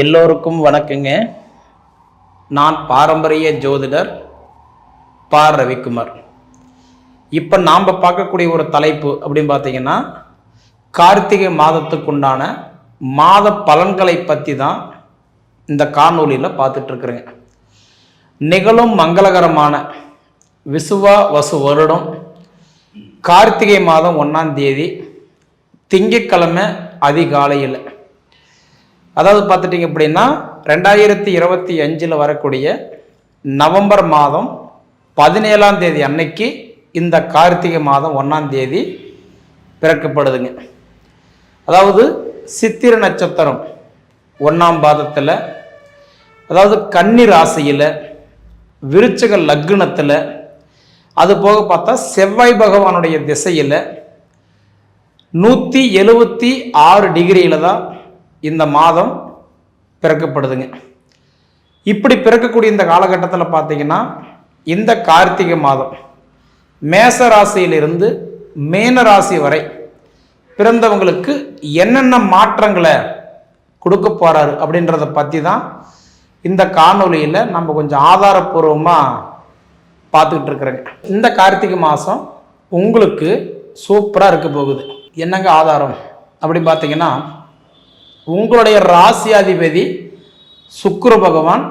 எல்லோருக்கும் வணக்கங்க. நான் பாரம்பரிய ஜோதிடர் பா ரவிக்குமார். இப்போ நாம் பார்க்கக்கூடிய ஒரு தலைப்பு அப்படின்னு பார்த்தீங்கன்னா கார்த்திகை மாதத்துக்குண்டான மாத பலன்களை பற்றி தான் இந்த காணொலியில் பார்த்துட்ருக்குறேங்க. நிகழும் மங்களகரமான விசுவா வசு வருடம் கார்த்திகை மாதம் ஒன்றாம் தேதி திங்கட்கிழமை அதிகாலையில். அதாவது பார்த்துட்டிங்க அப்படின்னா ரெண்டாயிரத்தி இருபத்தி அஞ்சில் வரக்கூடிய நவம்பர் மாதம் பதினேழாம் தேதி அன்னைக்கு இந்த கார்த்திகை மாதம் ஒன்றாம் தேதி பிறக்கப்படுதுங்க. அதாவது சித்திர நட்சத்திரம் ஒன்றாம் பாதத்தில் அதாவது கன்னி ராசியில் விருச்சக லக்னத்தில் அது போக பார்த்தா செவ்வாய் பகவானுடைய திசையில் நூற்றி எழுபத்தி ஆறு டிகிரியில் தான் இந்த மாதம் பிறக்கப்படுதுங்க. இப்படி பிறக்கக்கூடிய இந்த காலகட்டத்தில் பார்த்தீங்கன்னா இந்த கார்த்திகை மாதம் மேச ராசியிலிருந்து மேன ராசி வரை பிறந்தவங்களுக்கு என்னென்ன மாற்றங்களை கொடுக்க போகிறாரு அப்படின்றத பற்றி தான் இந்த காணொலியில் நம்ம கொஞ்சம் ஆதாரப்பூர்வமாக பார்த்துக்கிட்டு இருக்கிறேங்க. இந்த கார்த்திகை மாதம் உங்களுக்கு சூப்பராக இருக்க போகுது. என்னங்க ஆதாரம் அப்படின்னு பார்த்தீங்கன்னா உங்களுடைய ராசியாதிபதி சுக்கிர பகவான்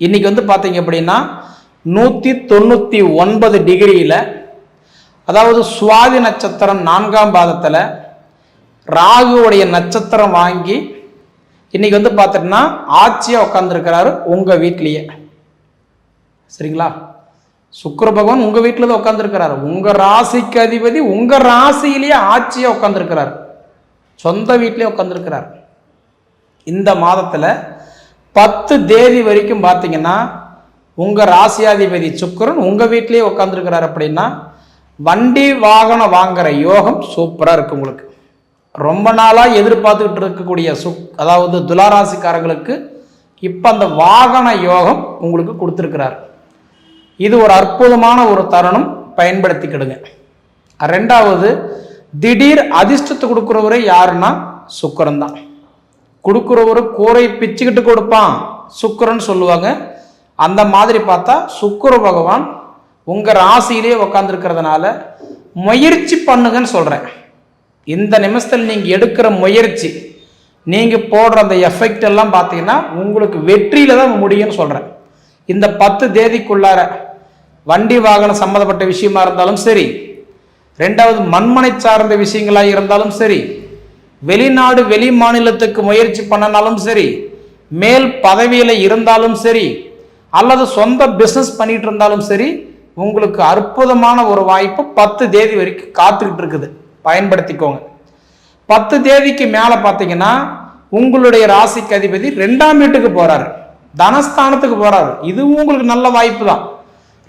இன்னைக்கு வந்து பார்த்தீங்க அப்படின்னா நூற்றி தொண்ணூற்றி ஒன்பது டிகிரியில் அதாவது சுவாதி நட்சத்திரம் நான்காம் பாதத்தில் ராகுவுடைய நட்சத்திரம் வாங்கி இன்னைக்கு வந்து பார்த்துட்டுனா ஆட்சியாக உட்காந்துருக்கிறாரு உங்கள் வீட்லேயே. சரிங்களா? சுக்கர பகவான் உங்கள் வீட்டில் தான் உட்காந்துருக்கிறாரு உங்கள் ராசிக்கு அதிபதி உங்கள் ராசியிலேயே ஆட்சியாக உட்காந்துருக்கிறார் சொந்த வீட்டிலே உட்காந்துருக்கிறார் இந்த மாதத்தில் பத்து தேதி வரைக்கும் பார்த்தீங்கன்னா உங்கள் ராசியாதிபதி சுக்கிரன் உங்கள் வீட்டிலேயே உட்காந்துருக்கிறார் அப்படின்னா வண்டி வாகனம் வாங்குற யோகம் சூப்பராக இருக்கு உங்களுக்கு. ரொம்ப நாளாக எதிர்பார்த்துக்கிட்டு இருக்கக்கூடிய சுக் அதாவது துளாராசிக்காரங்களுக்கு இப்போ அந்த வாகன யோகம் உங்களுக்கு கொடுத்துருக்கிறார். இது ஒரு அற்புதமான ஒரு தருணம் பயன்படுத்திக்கிடுங்க. ரெண்டாவது திடீர் அதிர்ஷ்டத்தை கொடுக்குறவரே யாருன்னா சுக்கரன் தான். கொடுக்குறவரு கூரை பிச்சுக்கிட்டு கொடுப்பான். சுக்கரன் சொல்லுவாங்க. அந்த மாதிரி பார்த்தா சுக்கர பகவான் உங்கள் ராசியிலே உக்காந்துருக்கிறதுனால முயற்சி பண்ணுங்கன்னு சொல்கிறேன் இந்த நிமிஷத்தில் நீங்கள் எடுக்கிற முயற்சி நீங்கள் போடுற அந்த எஃபெக்ட் எல்லாம் பார்த்தீங்கன்னா உங்களுக்கு வெற்றியில் தான் முடியும்னு சொல்கிறேன் இந்த பத்து தேதிக்குள்ளார வண்டி வாகனம் சம்மந்தப்பட்ட விஷயமா இருந்தாலும் சரி ரெண்டாவது மண்மனை சார்ந்த விஷயங்களாக இருந்தாலும் சரி வெளிநாடு வெளி மாநிலத்துக்கு முயற்சி பண்ணனாலும் சரி மேல் பதவியில் இருந்தாலும் சரி அல்லது சொந்த பிஸ்னஸ் பண்ணிட்டு இருந்தாலும் சரி உங்களுக்கு அற்புதமான ஒரு வாய்ப்பு பத்து தேதி வரைக்கும் காத்துக்கிட்டு இருக்குது. பயன்படுத்திக்கோங்க. பத்து தேதிக்கு மேலே பார்த்தீங்கன்னா உங்களுடைய ராசிக்கு அதிபதி ரெண்டாம் வீட்டுக்கு போகிறாரு தனஸ்தானத்துக்கு போகிறாரு இதுவும் உங்களுக்கு நல்ல வாய்ப்பு தான்.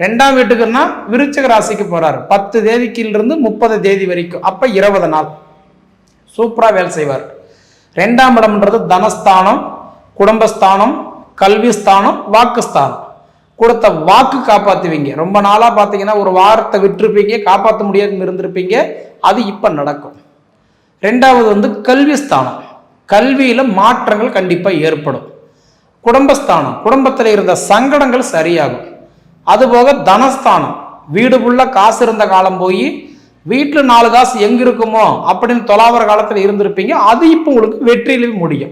ரெண்டாம் வீட்டுக்குன்னா விருச்சக ராசிக்கு போகிறாரு பத்து தேதிக்கிலிருந்து முப்பது தேதி வரைக்கும். அப்போ இருபது நாள். சூப்பராக வேலை செய்வார். ரெண்டாம் இடம்ன்றது தனஸ்தானம் குடும்பஸ்தானம் கல்விஸ்தானம் வாக்குஸ்தானம். கொடுத்த வாக்கு காப்பாற்றுவீங்க ரொம்ப நாளாக பார்த்தீங்கன்னா ஒரு வாரத்தை விட்டுருப்பீங்க காப்பாற்ற முடியாது இருந்திருப்பீங்க. அது இப்போ நடக்கும். ரெண்டாவது வந்து கல்விஸ்தானம். கல்வியில் மாற்றங்கள் கண்டிப்பாக ஏற்படும். குடும்பஸ்தானம். குடும்பத்தில் இருந்த சங்கடங்கள் சரியாகும். அதுபோக தனஸ்தானம். வீடு ஃபுல்லாக காசு இருந்த காலம் போய் வீட்டில் நாலு காசு எங்கே இருக்குமோ அப்படின்னு தொலாவர காலத்தில் இருந்திருப்பீங்க. அது இப்போ உங்களுக்கு வெற்றியிலும் முடியும்.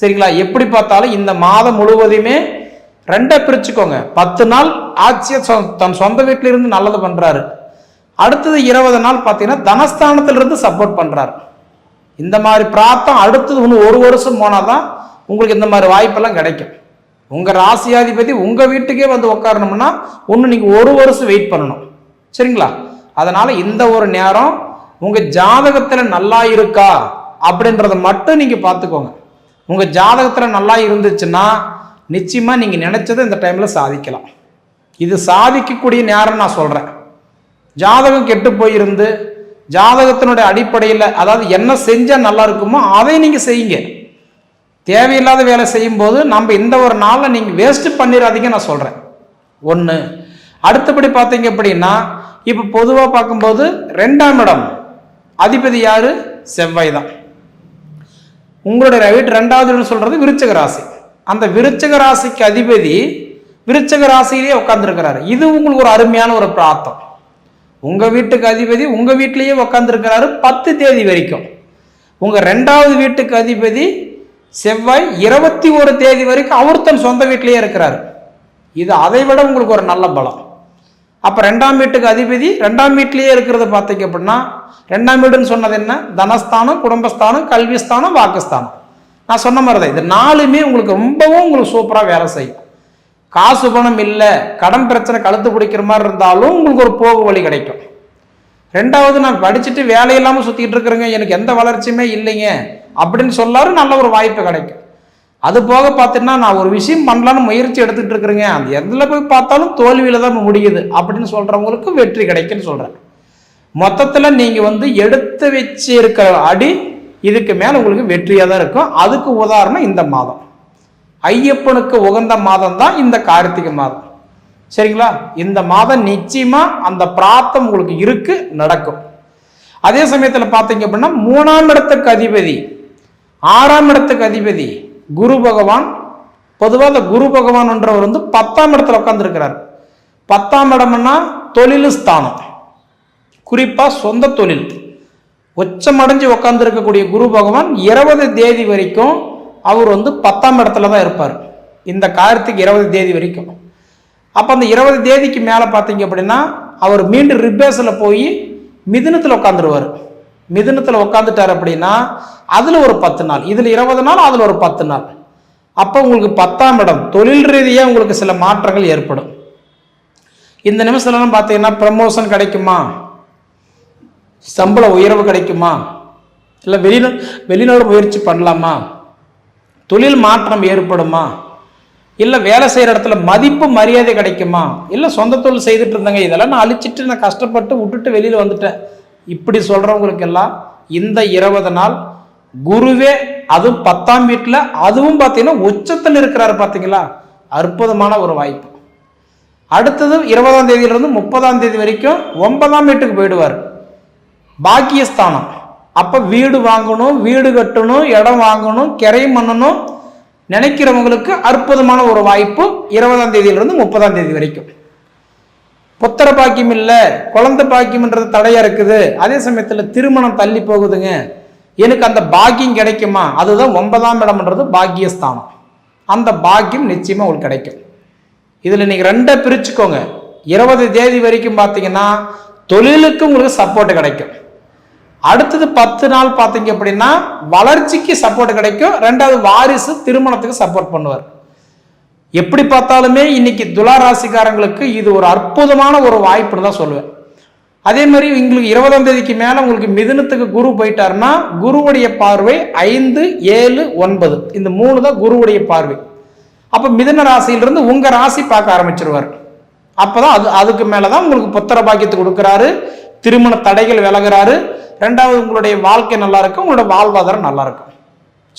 சரிங்களா? எப்படி பார்த்தாலும் இந்த மாதம் முழுவதுமே ரெண்டை பிரிச்சுக்கோங்க. பத்து நாள் ஆட்சியை சொ- தன் சொந்த வீட்டில இருந்து நல்லது பண்ணுறாரு அடுத்தது இருபது நாள் பார்த்தீங்கன்னா தனஸ்தானத்திலிருந்து சப்போர்ட் பண்ணுறாரு இந்த மாதிரி பிரார்த்தம் அடுத்தது இன்னும் ஒரு வருஷம் போனால் தான் உங்களுக்கு இந்த மாதிரி வாய்ப்பெல்லாம் கிடைக்கும். உங்கள் ராசியாதிபதி உங்கள் வீட்டுக்கே வந்து உட்காரணும்னா ஒன்று நீங்கள் ஒரு வருஷம் வெயிட் பண்ணணும். சரிங்களா? அதனால இந்த ஒரு நேரம் உங்க ஜாதகத்துல நல்லா இருக்கா அப்படின்றத மட்டும் நீங்க பார்த்துக்கோங்க. உங்க ஜாதகத்துல நல்லா இருந்துச்சுன்னா நிச்சயமா நீங்க நினைச்சதை இந்த டைம்ல சாதிக்கலாம். இது சாதிக்கக்கூடிய நேரம் நான் சொல்றேன். ஜாதகம் கெட்டு போயிருந்து ஜாதகத்தினுடைய அடிப்படையில் அதாவது என்ன செஞ்சால் நல்லா இருக்குமோ அதை நீங்கள் செய்யுங்க. தேவையில்லாத வேலை செய்யும்போது நம்ம இந்த ஒரு நாளில் நீங்கள் வேஸ்ட்டு பண்ணிடாதீங்க நான் சொல்கிறேன் ஒன்று அடுத்தபடி பார்த்தீங்க அப்படின்னா இப்போ பொதுவாக பார்க்கும்போது ரெண்டாம் இடம். அதிபதி யாரு? செவ்வாய் தான். உங்களுடைய வீட்டு ரெண்டாவது வீடு சொல்றது விருச்சக ராசி. அந்த விருச்சக ராசிக்கு அதிபதி விருச்சக ராசியிலேயே உட்காந்துருக்கிறாரு இது உங்களுக்கு ஒரு அருமையான ஒரு பிரார்த்தம். உங்கள் வீட்டுக்கு அதிபதி உங்கள் வீட்டிலேயே உட்காந்துருக்கிறாரு பத்து தேதி வரைக்கும். உங்கள் ரெண்டாவது வீட்டுக்கு அதிபதி செவ்வாய் இருபத்தி ஒரு தேதி வரைக்கும் அவர் தன் சொந்த வீட்டிலேயே இருக்கிறாரு. இது அதை விட உங்களுக்கு ஒரு நல்ல பலம். அப்போ ரெண்டாம் வீட்டுக்கு அதிபதி ரெண்டாம் வீட்லேயே இருக்கிறத பார்த்தீங்க அப்படின்னா ரெண்டாம் வீடுன்னு சொன்னது என்ன? தனஸ்தானம் குடும்பஸ்தானம் கல்விஸ்தானம் வாக்குஸ்தானம். நான் சொன்ன மாதிரி தான் இது நாலுமே உங்களுக்கு ரொம்பவும் உங்களுக்கு சூப்பராக வேலை செய்யும். காசு பணம் இல்லை கடன் பிரச்சனை கழுத்து பிடிக்கிற மாதிரி இருந்தாலும் உங்களுக்கு ஒரு போகு வழி கிடைக்கும். ரெண்டாவது நான் படிச்சுட்டு வேலையில்லாமல் சுற்றிட்டு இருக்கிறேங்க எனக்கு எந்த வளர்ச்சியுமே இல்லைங்க அப்படின்னு சொல்லாரு நல்ல ஒரு வாய்ப்பு கிடைக்கும். அது போக பார்த்தீங்கன்னா நான் ஒரு விஷயம் பண்ணலான்னு முயற்சி எடுத்துகிட்டு இருக்கிறேங்க. அந்த எதில் போய் பார்த்தாலும் தோல்வியில் தான் முடியுது அப்படின்னு சொல்கிறவங்களுக்கு வெற்றி கிடைக்குன்னு சொல்கிறேன் மொத்தத்தில் நீங்கள் வந்து எடுத்து வச்சிருக்கிற அடி இதுக்கு மேலே உங்களுக்கு வெற்றியாக தான் இருக்கும். அதுக்கு உதாரணம் இந்த மாதம். ஐயப்பனுக்கு உகந்த மாதம் தான் இந்த கார்த்திகை மாதம். சரிங்களா? இந்த மாதம் நிச்சயமாக அந்த பிராத்தம் உங்களுக்கு இருக்குது நடக்கும். அதே சமயத்தில் பார்த்தீங்க அப்படின்னா மூணாம் இடத்துக்கு அதிபதி ஆறாம் இடத்துக்கு அதிபதி குரு பகவான் பொதுவாக அந்த குரு பகவான்ன்றவர் வந்து பத்தாம் இடத்துல உட்காந்துருக்கிறார் பத்தாம் இடம்னா தொழில் ஸ்தானம். குறிப்பாக சொந்த தொழில். உச்சமடைஞ்சு உட்காந்துருக்கக்கூடிய குரு பகவான் இருபது தேதி வரைக்கும் அவர் வந்து பத்தாம் இடத்துல தான் இருப்பார். இந்த கார்த்திக் இருபது தேதி வரைக்கும். அப்போ அந்த இருபது தேதிக்கு மேலே பார்த்தீங்க அப்படின்னா அவர் மீண்டும் ரிப்பேஸில் போய் மிதுனத்தில் உட்காந்துருவார் மிதுனத்தில் உட்காந்துட்டார் அப்படின்னா அதில் ஒரு பத்து நாள். இதில் இருபது நாள் அதில் ஒரு பத்து நாள். அப்போ உங்களுக்கு பத்தாம் இடம். தொழில் ரீதியாக உங்களுக்கு சில மாற்றங்கள் ஏற்படும். இந்த நிமிஷத்துலலாம் பார்த்தீங்கன்னா ப்ரமோஷன் கிடைக்குமா? சம்பள உயர்வு கிடைக்குமா? இல்லை வெளிநா வெளிநாடு முயற்சி பண்ணலாமா? தொழில் மாற்றம் ஏற்படுமா? இல்லை வேலை செய்கிற இடத்துல மதிப்பு மரியாதை கிடைக்குமா? இல்லை சொந்த தொழில் செய்துட்டு இருந்தேங்க இதெல்லாம் நான் அழிச்சிட்டு நான் கஷ்டப்பட்டு விட்டுட்டு வெளியில் வந்துட்டேன். இப்படி சொல்கிறவங்களுக்கெல்லாம் இந்த இருபது நாள் குருவே அதுவும் பத்தாம் வீட்டில் அதுவும் பார்த்தீங்கன்னா உச்சத்தில் இருக்கிறாரு பார்த்தீங்களா அற்புதமான ஒரு வாய்ப்பு. அடுத்தது இருபதாம் தேதியிலிருந்து முப்பதாம் தேதி வரைக்கும் ஒன்பதாம் வீட்டுக்கு போயிடுவார். பாக்கியஸ்தானம். அப்போ வீடு வாங்கணும் வீடு கட்டணும் இடம் வாங்கணும் கிரையும் பண்ணணும். நினைக்கிறவங்களுக்கு அற்புதமான ஒரு வாய்ப்பு இருபதாம் தேதியிலிருந்து முப்பதாம் தேதி வரைக்கும். புத்திர பாக்கியம் இல்லை குழந்தை பாக்கியம்ன்றது தடையாக இருக்குது. அதே சமயத்தில் திருமணம் தள்ளி போகுதுங்க. எனக்கு அந்த பாக்கியம் கிடைக்குமா? அதுதான் ஒன்பதாம் இடம்ன்றது பாக்கியஸ்தானம். அந்த பாக்கியம் நிச்சயமாக உங்களுக்கு கிடைக்கும். இதில் நீங்கள் ரெண்டை பிரிச்சுக்கோங்க. இருபது தேதி வரைக்கும் பார்த்தீங்கன்னா தொழிலுக்கு உங்களுக்கு சப்போர்ட் கிடைக்கும். அடுத்தது பத்து நாள் பார்த்தீங்க அப்படின்னா வளர்ச்சிக்கு சப்போர்ட் கிடைக்கும். ரெண்டாவது வாரிசு திருமணத்துக்கு சப்போர்ட் பண்ணுவார். எப்படி பார்த்தாலுமே இன்னைக்கு துலா ராசிக்காரங்களுக்கு இது ஒரு அற்புதமான ஒரு வாய்ப்புன்னு தான் சொல்லுவேன். அதே மாதிரி உங்களுக்கு இருபதாம் தேதிக்கு மேலே உங்களுக்கு மிதுனத்துக்கு குரு போயிட்டாருன்னா குருவுடைய பார்வை ஐந்து ஏழு ஒன்பது. இந்த மூணு தான் குருவுடைய பார்வை. அப்போ மிதுன ராசியிலிருந்து உங்கள் ராசி பார்க்க ஆரம்பிச்சிருவார். அப்போதான் அது அதுக்கு மேலே தான் உங்களுக்கு புத்திர பாக்கியத்தை கொடுக்குறாரு திருமண தடைகள் விலகிறாரு. ரெண்டாவது உங்களுடைய வாழ்க்கை நல்லா இருக்கும் உங்களோட வாழ்வாதாரம் நல்லா இருக்கும்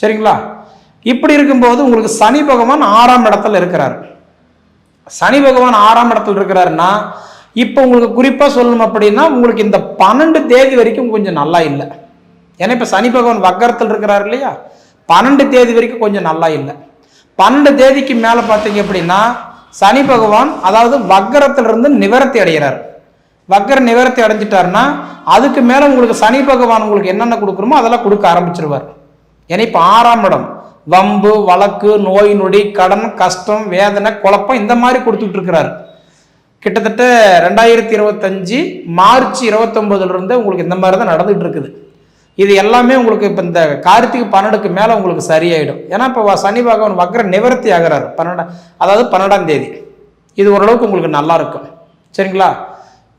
சரிங்களா? இப்படி இருக்கும்போது உங்களுக்கு சனி பகவான் ஆறாம் இடத்துல இருக்கிறார். சனி பகவான் ஆறாம் இடத்துல இருக்கிறாருன்னா இப்போ உங்களுக்கு குறிப்பாக சொல்லணும் அப்படின்னா உங்களுக்கு இந்த பன்னெண்டு தேதி வரைக்கும் கொஞ்சம் நல்லா இல்லை. ஏன்னா இப்போ சனி பகவான் வக்கரத்தில் இருக்கிறார் இல்லையா? பன்னெண்டு தேதி வரைக்கும் கொஞ்சம் நல்லா இல்லை. பன்னெண்டு தேதிக்கு மேலே பார்த்தீங்க அப்படின்னா சனி பகவான் அதாவது வக்கரத்திலிருந்து நிவர்த்தி அடைகிறார். வக்கர நிவர்த்தி அடைஞ்சிட்டாருன்னா அதுக்கு மேலே உங்களுக்கு சனி பகவான் உங்களுக்கு என்னென்ன கொடுக்குறோமோ அதெல்லாம் கொடுக்க ஆரம்பிச்சிருவார். ஏன்னா இப்போ ஆறாம் இடம். வம்பு வழக்கு நோய் நொடி கடன் கஷ்டம் வேதனை குழப்பம் இந்த மாதிரி கொடுத்துட்டு இருக்கிறாரு. கிட்டத்தட்ட ரெண்டாயிரத்தி இருபத்தஞ்சு மார்ச் இருபத்தொம்போதுலேருந்து உங்களுக்கு இந்த மாதிரி தான் நடந்துகிட்டு இருக்குது இது எல்லாமே உங்களுக்கு இப்போ இந்த கார்த்திகை பன்னெண்டுக்கு மேலே உங்களுக்கு சரியாயிடும். ஏன்னா இப்போ சனி பகவான் வக்ர நிவர்த்தி ஆகிறாரு. பன்னெண்டாம் அதாவது பன்னெண்டாம் தேதி. இது ஓரளவுக்கு உங்களுக்கு நல்லா இருக்கும் சரிங்களா?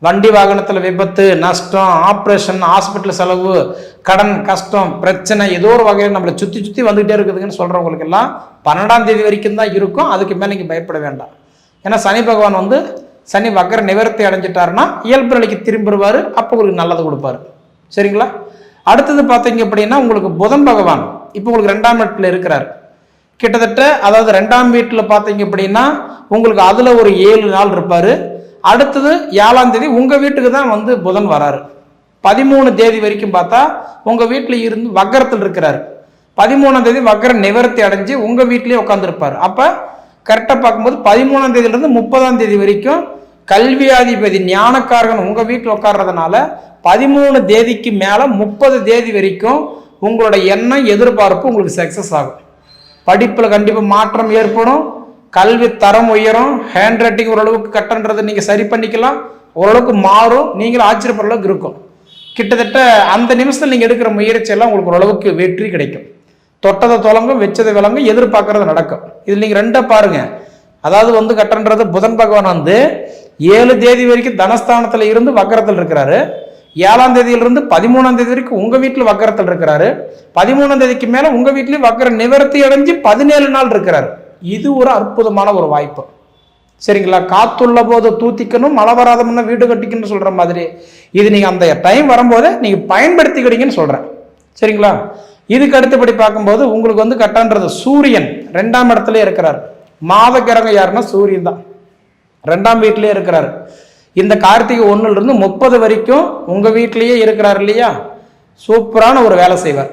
வண்டி வாகனத்தில் விபத்து நஷ்டம் ஆப்ரேஷன் ஹாஸ்பிட்டல் செலவு கடன் கஷ்டம் பிரச்சனை ஏதோ ஒரு வகையில் நம்மளை சுற்றி சுற்றி வந்துகிட்டே இருக்குதுங்கன்னு சொல்கிறவங்களுக்கெல்லாம் பன்னெண்டாம் தேதி வரைக்கும் தான் இருக்கும். அதுக்கு மேலே நீங்கள் பயப்பட வேண்டாம். ஏன்னா சனி பகவான் வந்து சனி வக்கர நிவர்த்தி அடைஞ்சிட்டாருன்னா இயல்பு நிலைக்கு திரும்பிடுவார் அப்போ உங்களுக்கு நல்லது கொடுப்பாரு. சரிங்களா? அடுத்தது பார்த்தீங்க அப்படின்னா உங்களுக்கு புதன் பகவான் இப்போ உங்களுக்கு ரெண்டாம் வீட்டில் இருக்கிறார். கிட்டத்தட்ட அதாவது ரெண்டாம் வீட்டில் பார்த்தீங்க அப்படின்னா உங்களுக்கு அதில் ஒரு ஏழு நாள் இருப்பார். அடுத்தது ஏழாம் தேதி உங்கள் வீட்டுக்கு தான் வந்து புதன் வராரு. பதிமூணு தேதி வரைக்கும் பார்த்தா உங்கள் வீட்டில் இருந்து வக்கரத்தில் இருக்கிறார். பதிமூணாம் தேதி வக்கர நிவர்த்தி அடைஞ்சு உங்கள் வீட்லேயே உட்காந்துருப்பார் அப்போ கரெக்டாக பார்க்கும்போது பதிமூணாம் தேதியிலேருந்து முப்பதாம் தேதி வரைக்கும் கல்வியாதிபதி ஞானக்காரகன் உங்கள் வீட்டில் உட்கார்றதுனால பதிமூணு தேதிக்கு மேலே முப்பது தேதி வரைக்கும் உங்களோட எண்ணம் எதிர்பார்ப்பு உங்களுக்கு சக்சஸ் ஆகும். படிப்பில் கண்டிப்பாக மாற்றம் ஏற்படும். கல்வி தரம் உயரும். ஹேண்ட் ரைட்டிங் ஓரளவுக்கு கட்டன்றதை நீங்கள் சரி பண்ணிக்கலாம். ஓரளவுக்கு மாறும். நீங்களும் ஆச்சரியப்படுற அளவுக்கு இருக்கும். கிட்டத்தட்ட அந்த நிமிஷத்தில் நீங்கள் எடுக்கிற முயற்சியெல்லாம் உங்களுக்கு ஓரளவுக்கு வெற்றி கிடைக்கும். தொட்டதை தொலங்கும் வச்சதை விளங்கும் எதிர்பார்க்கறது நடக்கும். இது நீங்கள் ரெண்டை பாருங்க. அதாவது வந்து கட்டன்றது புதன் பகவான் வந்து ஏழு தேதி வரைக்கும் தனஸ்தானத்தில் இருந்து வக்கரத்தில் இருக்கிறாரு. ஏழாம் தேதியிலிருந்து பதிமூணாம் தேதி வரைக்கும் உங்கள் வீட்டில் வக்கரத்தில் இருக்கிறாரு. பதிமூணாம் தேதிக்கு மேலே உங்கள் வீட்லேயும் வக்கர நிவர்த்தி அடைஞ்சு பதினேழு நாள் இருக்கிறாரு. இது ஒரு அற்புதமான ஒரு வாய்ப்பு. சரிங்களா? காத்துள்ள போது தூத்திக்கணும் மழை வராத முன்ன வீடு கட்டிக்கணும்னு சொல்கிற மாதிரி. இது நீங்கள் அந்த டைம் வரும்போது நீங்கள் பயன்படுத்திக்கிட்டீங்கன்னு சொல்கிறேன் சரிங்களா? இதுக்கு அடுத்தபடி பார்க்கும்போது உங்களுக்கு வந்து கட்டான்றது சூரியன். ரெண்டாம் இடத்துல இருக்கிறார். மாத கிரகம் யாருன்னா சூரியன் தான். ரெண்டாம் வீட்டிலேயே இருக்கிறார். இந்த கார்த்திகை ஒன்றுலேருந்து முப்பது வரைக்கும் உங்கள் வீட்டிலேயே இருக்கிறார் இல்லையா? சூப்பரான ஒரு வேலை செய்வார்.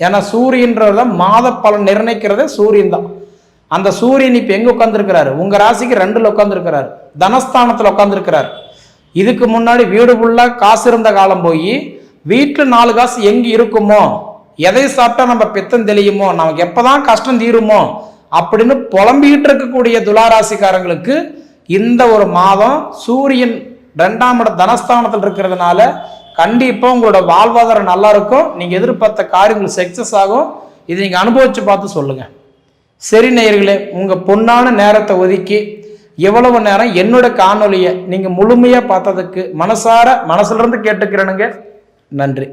ஏன்னா சூரியன்றத மாத பலன் நிர்ணயிக்கிறதே சூரியன் தான். அந்த சூரியன் இப்போ எங்கே உட்காந்துருக்கிறாரு உங்கள் ராசிக்கு ரெண்டில் உட்காந்துருக்கிறார் தனஸ்தானத்தில் உட்காந்துருக்கிறார் இதுக்கு முன்னாடி வீடு ஃபுல்லாக காசு இருந்த காலம் போய் வீட்டில் நாலு காசு எங்கே இருக்குமோ? எதை சாப்பிட்டா நம்ம பித்தம் தெளியுமோ? நமக்கு எப்பதான் கஷ்டம் தீருமோ? அப்படின்னு புலம்பிக்கிட்டு இருக்கக்கூடிய துளாராசிக்காரங்களுக்கு இந்த ஒரு மாதம் சூரியன் ரெண்டாம் இட தனஸ்தானத்தில் இருக்கிறதுனால கண்டிப்பாக உங்களோட வாழ்வாதாரம் நல்லா இருக்கும். நீங்கள் எதிர்பார்த்த காரியங்கள் சக்சஸ் ஆகும். இதை நீங்கள் அனுபவிச்சு பார்த்து சொல்லுங்க. சரி நேயர்களே உங்கள் பொன்னான நேரத்தை ஒதுக்கி எவ்வளவு நேரம் என்னோட காணொலியை நீங்கள் முழுமையாக பார்த்ததுக்கு மனசார மனசுலேருந்து கேட்டுக்கிறேனுங்க. நன்றி.